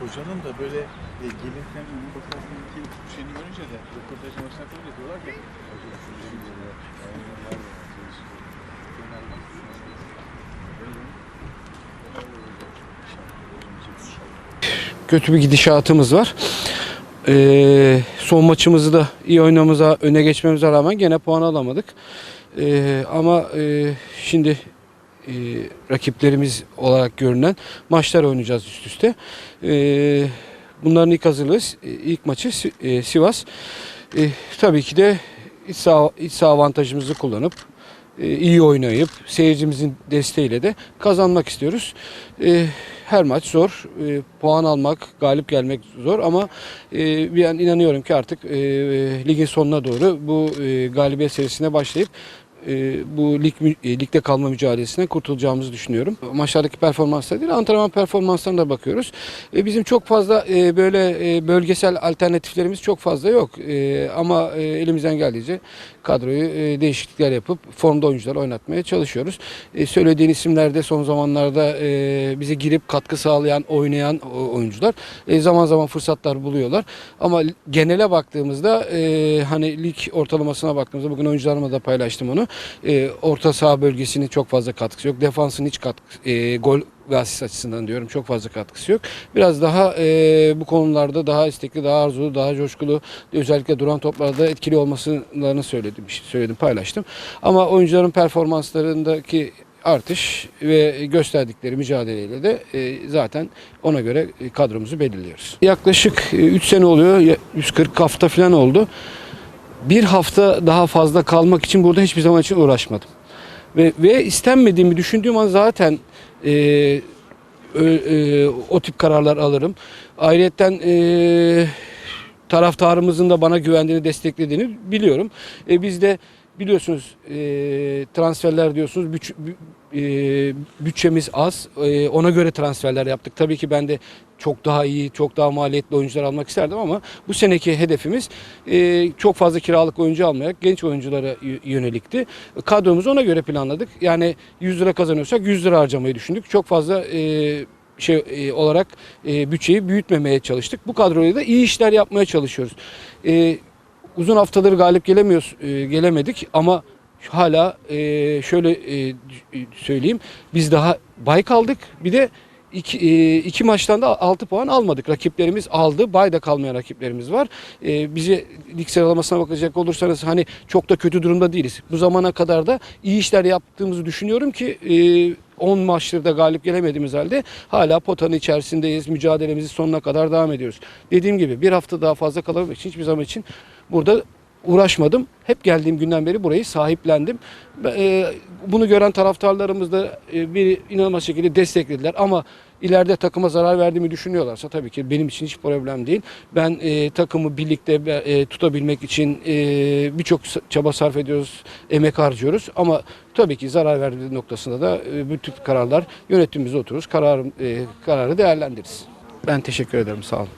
Hocanın da böyle e, gelirken ünlü bakarsınki şeyini görünce de röportajı başlatınca diyorlar ki kötü bir gidişatımız var. Ee, son maçımızı da iyi oynamamıza, öne geçmemize rağmen gene puan alamadık. Ee, ama e, şimdi e, rakiplerimiz olarak görünen maçlar oynayacağız üst üste. Ee, bunların ilk hazırlığı, ilk maçı e, Sivas. E, tabii ki de iç saha, avantajımızı kullanıp iyi oynayıp seyircimizin desteğiyle de kazanmak istiyoruz. E, her maç zor. E, puan almak, galip gelmek zor ama e, bir an inanıyorum ki artık e, ligin sonuna doğru bu e, galibiyet serisine başlayıp e, bu lig e, ligde kalma mücadelesinden kurtulacağımızı düşünüyorum. Maçlardaki performanslar değil, antrenman performanslarına da bakıyoruz. E, bizim çok fazla e, böyle e, bölgesel alternatiflerimiz çok fazla yok. E, ama e, elimizden geldiğince kadroyu e, değişiklikler yapıp formda oyuncular oynatmaya çalışıyoruz. E, söylediğin isimlerde son zamanlarda e, bize girip katkı sağlayan, oynayan oyuncular e, zaman zaman fırsatlar buluyorlar. Ama genele baktığımızda e, hani lig ortalamasına baktığımızda bugün oyuncularıma da paylaştım onu. E, orta saha bölgesinin çok fazla katkısı yok. Defansın hiç katkı, e, gol ve asist açısından diyorum çok fazla katkısı yok. Biraz daha e, bu konularda daha istekli, daha arzulu, daha coşkulu özellikle duran toplarda etkili olmasını söyledim, söyledim, paylaştım. Ama oyuncuların performanslarındaki artış ve gösterdikleri mücadeleyle de e, zaten ona göre e, kadromuzu belirliyoruz. Yaklaşık 3 sene oluyor, ya- 140 hafta falan oldu. Bir hafta daha fazla kalmak için burada hiçbir zaman için uğraşmadım. Ve, ve istenmediğimi düşündüğüm an zaten e, ö- e, o tip kararlar alırım. Ayrıca e, taraftarımızın da bana güvendiğini, desteklediğini biliyorum. E, biz de biliyorsunuz e, transferler diyorsunuz e, bütçemiz az. E, ona göre transferler yaptık. Tabii ki ben de çok daha iyi, çok daha maliyetli oyuncular almak isterdim ama bu seneki hedefimiz e, çok fazla kiralık oyuncu almayak genç oyunculara yönelikti. Kadromuzu ona göre planladık. Yani 100 lira kazanıyorsak 100 lira harcamayı düşündük. Çok fazla e, şey e, olarak bütçeyi büyütmemeye çalıştık. Bu kadroyla da iyi işler yapmaya çalışıyoruz. Uzun haftaları galip gelemiyoruz, gelemedik ama hala e, şöyle e, söyleyeyim. Biz daha bay kaldık. Bir de iki, e, iki maçtan da 6 puan almadık. Rakiplerimiz aldı. Bayda kalmayan rakiplerimiz var. E, bize lig sıralamasına bakacak olursanız hani çok da kötü durumda değiliz. Bu zamana kadar da iyi işler yaptığımızı düşünüyorum ki e, 10 maçtır da galip gelemediğimiz halde hala potanın içerisindeyiz. Mücadelemizi sonuna kadar devam ediyoruz. Dediğim gibi bir hafta daha fazla kalabilmek için hiçbir zaman için burada uğraşmadım. Hep geldiğim günden beri burayı sahiplendim. E, bunu gören taraftarlarımız da e, bir inanılmaz şekilde desteklediler ama ileride takıma zarar verdiğimi düşünüyorlarsa tabii ki benim için hiç problem değil. Ben e, takımı birlikte tutabilmek için birçok çaba sarf ediyoruz, emek harcıyoruz ama tabii ki zarar verdiği noktasında da e, tip kararlar yönetimimizde otururuz, karar, e, kararı değerlendiririz. Ben teşekkür ederim, sağ olun.